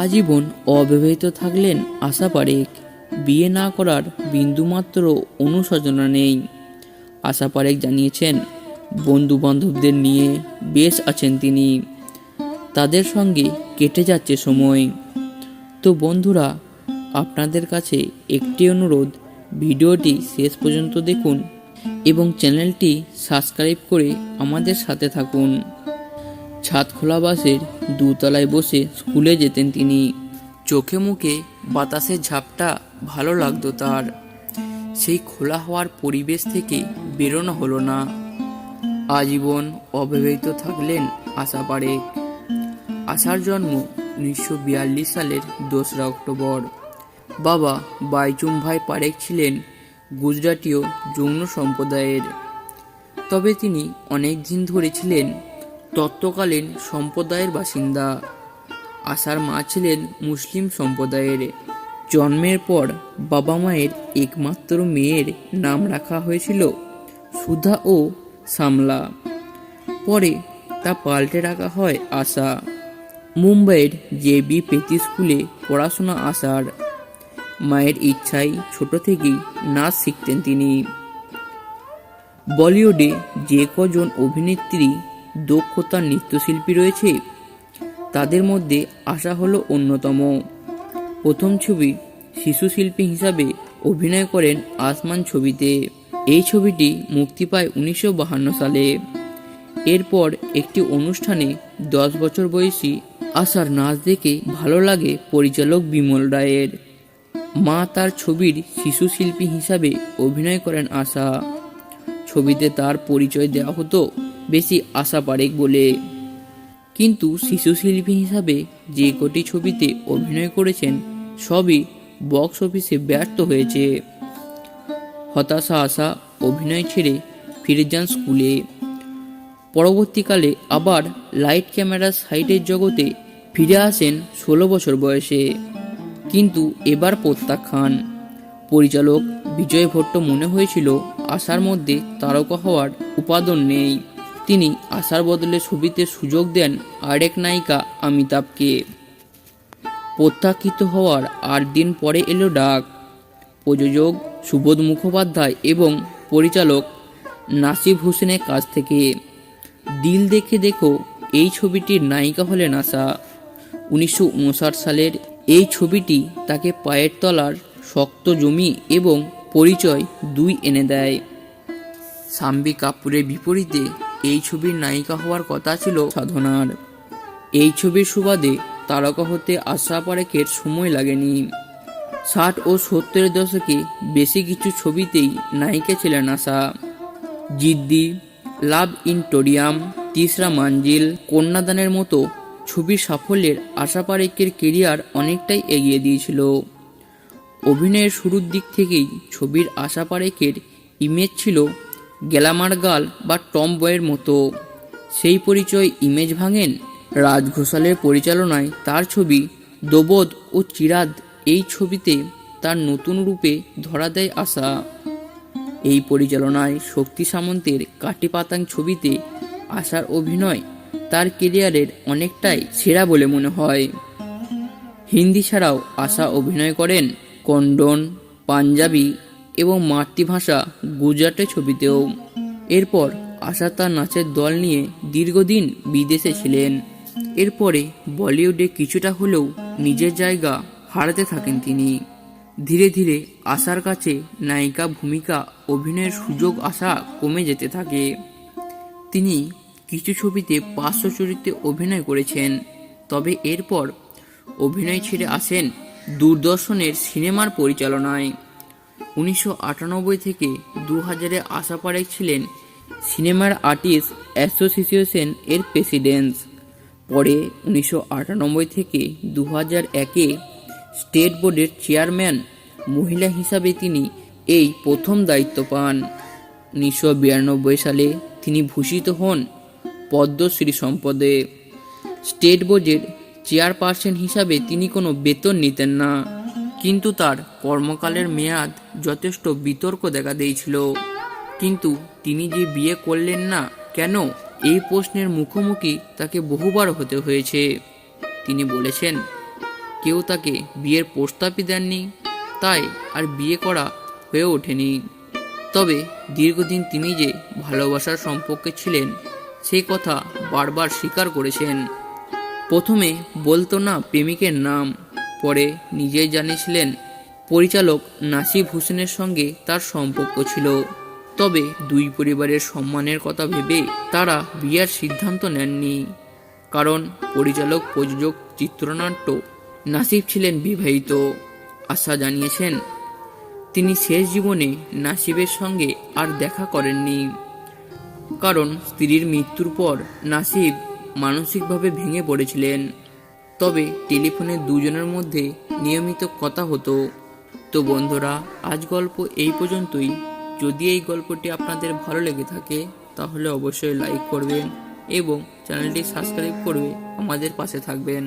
আজীবন অবিবাহিত থাকলেন আশা পারেখ বিয়ে না করার বিন্দুমাত্র অনুশোচনা নেই। আশা পারেখ জানিয়েছেন বন্ধু বান্ধবদের নিয়ে বেশ আছেন তিনি। তাদের সঙ্গে কেটে যাচ্ছে সময়। তো বন্ধুরা, আপনাদের কাছে একটি অনুরোধ, ভিডিওটি শেষ পর্যন্ত দেখুন এবং চ্যানেলটি সাবস্ক্রাইব করে আমাদের সাথে থাকুন। ছাদ খোলা বাসের দুতলায় বসে স্কুলে যেতেন তিনি। চোখে মুখে বাতাসের ঝাপটা ভালো লাগতো তার। সেই খোলা হওয়ার পরিবেশ থেকে বেরোনো হলো না। আজীবন অবিবাহিত থাকলেন আশা পারেখ আশার জন্ম উনিশশো বিয়াল্লিশ সালের দোসরা অক্টোবর। বাবা বাইচুম ভাই পারেখ ছিলেন গুজরাটীয় যৌন সম্প্রদায়ের। তবে তিনি অনেক দিন ধরে ছিলেন তত্ত্বকালীন সম্প্রদায়ের বাসিন্দা। আশার মা ছিলেন মুসলিম সম্প্রদায়ের। জন্মের পর বাবা মায়ের একমাত্র মেয়ের নাম রাখা হয়েছিল সুধা ও সামলা। পরে তা পাল্টে রাখা হয় আশা। মুম্বাইয়ের জে বি পেতি স্কুলে পড়াশোনা আসার মায়ের ইচ্ছায় ছোট থেকেই নাচ শিখতেন তিনি। বলিউডে যে কজন অভিনেত্রী দক্ষতা নৃত্যশিল্পী রয়েছে। তাদের মধ্যে আশা হলো অন্যতম। প্রথম ছবি শিশু শিল্পী হিসাবে অভিনয় করেন আসমান ছবিতে। এই ছবিটি মুক্তি পায় উনিশশো সালে। এরপর একটি অনুষ্ঠানে দশ বছর বয়সী আশার নাচ দেখে ভালো লাগে পরিচালক বিমল রায়ের। মা তার ছবির শিশু শিল্পী হিসাবে অভিনয় করেন আশা। ছবিতে তার পরিচয় দেওয়া হতো বেশি আশা পারেক বলে। কিন্তু শিশু শিল্পী হিসাবে যে কটি ছবিতে অভিনয় করেছেন, সবই বক্স অফিসে ব্যর্থ হয়েছে। হতাশা আশা অভিনয় ছেড়ে ফিরে যান স্কুলে। পরবর্তীকালে আবার লাইট ক্যামেরা সাইটের জগতে ফিরে আসেন ষোলো বছর বয়সে। কিন্তু এবার প্রত্যাখ্যান। পরিচালক বিজয় ভট্ট মনে হয়েছিল, আশার মধ্যে তারকা হওয়ার উপাদান নেই। তিনি আশার বদলে ছবিতে সুযোগ দেন আরেক নায়িকা অমিতাভকে। প্রত্যাখ্যিত হওয়ার আট দিন পরে এলো ডাক। প্রযোজক সুবোধ মুখোপাধ্যায় এবং পরিচালক নাসিব হোসেনের কাছ থেকে। দিল দেখে দেখো, এই ছবিটির নায়িকা হলেন আশা। উনিশশো উনষাট সালের এই ছবিটি তাকে পায়ের তলার শক্ত জমি এবং পরিচয় দুই এনে দেয়। সাম্বি কাপুরের বিপরীতে এই ছবির নায়িকা হওয়ার কথা ছিল সাধনার। এই ছবির সুবাদে তারকা হতে আশা পারেকের সময় লাগেনি। ষাট ও সত্তরের দশকে বেশি কিছু ছবিতেই নায়িকা ছিলেন আশা। জিদ্দি, লাভ ইন টোরিয়াম তিসরা মাঞ্জিল, কন্যাদানের মতো ছবির সাফল্যের আশা পারেকের কেরিয়ার অনেকটাই এগিয়ে দিয়েছিল। অভিনয়ের শুরুর দিক থেকেই ছবির আশা পারেকের ইমেজ ছিল গ্যালামার গাল বা টম বয়ের মতো। সেই পরিচয় ইমেজ ভাঙেন রাজ ঘোষালের পরিচালনায় তার ছবি দোবদ ও চিরাদ। এই ছবিতে তার নতুন রূপে ধরা দেয় আশা। এই পরিচালনায় শক্তি সামন্তের কাটি পাতাং ছবিতে আশার অভিনয় তার কেরিয়ারের অনেকটাই সেরা বলে মনে হয়। হিন্দি ছাড়াও আশা অভিনয় করেন কন্ডন, পাঞ্জাবি এবং মাতৃভাষা গুজরাটে ছবিতেও। এরপর আশা তার নাচের দল নিয়ে দীর্ঘদিন বিদেশে ছিলেন। এরপরে বলিউডে কিছুটা হলেও নিজের জায়গা হারাতে থাকেন তিনি। ধীরে ধীরে আশার কাছে নায়িকা ভূমিকা অভিনয়ের সুযোগ আসা কমে যেতে থাকে। তিনি কিছু ছবিতে পার্শ্ব চরিত্রে অভিনয় করেছেন, তবে এরপর অভিনয় ছেড়ে আসেন দূরদর্শনের সিনেমার পরিচালনায়। উনিশশো আটানব্বই থেকে দু হাজারে আশা পারেক ছিলেন সিনেমার আর্টিস্ট অ্যাসোসিয়েশন এর প্রেসিডেন্ট। পরে উনিশশো আটানব্বই থেকে দু হাজার একে স্টেট বোর্ডের চেয়ারম্যান, মহিলা হিসাবে তিনি এই প্রথম দায়িত্ব পান। উনিশশো বিরানব্বই সালে তিনি ভূষিত হন পদ্মশ্রী সম্পদে। স্টেট বোর্ডের চেয়ারপারসন হিসাবে তিনি কোনো বেতন নিতেন না, কিন্তু তার কর্মকালের মেয়াদ যথেষ্ট বিতর্ক দেখা দিয়েছিল। কিন্তু তিনি যে বিয়ে করলেন না কেন, এই প্রশ্নের মুখোমুখি তাকে বহুবার হতে হয়েছে। তিনি বলেছেন, কেউ তাকে বিয়ের প্রস্তাবই দেননি, তাই আর বিয়ে করা হয়ে ওঠেনি। তবে দীর্ঘদিন তিনি যে ভালোবাসার সম্পর্কে ছিলেন, সেই কথা বারবার স্বীকার করেছেন। প্রথমে বলতো না প্রেমিকের নাম, পরে নিজেই জানিয়েছিলেন পরিচালক নাসিব হোসেনের সঙ্গে তার সম্পর্ক ছিল। তবে দুই পরিবারের সম্মানের কথা ভেবে তারা বিয়ার সিদ্ধান্ত নেননি। কারণ পরিচালক প্রযোজক চিত্রনাট্য নাসিব ছিলেন বিবাহিত। আশা জানিয়েছেন, তিনি শেষ জীবনে নাসিবের সঙ্গে আর দেখা করেননি। কারণ স্ত্রীর মৃত্যুর পর নাসিব মানসিকভাবে ভেঙে পড়েছিলেন। তবে টেলিফোনে দুজনের মধ্যে নিয়মিত কথা হতো। তো বন্ধুরা, আজ গল্প এই পর্যন্তই। যদি এই গল্পটি আপনাদের ভালো লেগে থাকে, তাহলে অবশ্যই লাইক করবেন এবং চ্যানেলটি সাবস্ক্রাইব করবে আমাদের পাশে থাকবেন।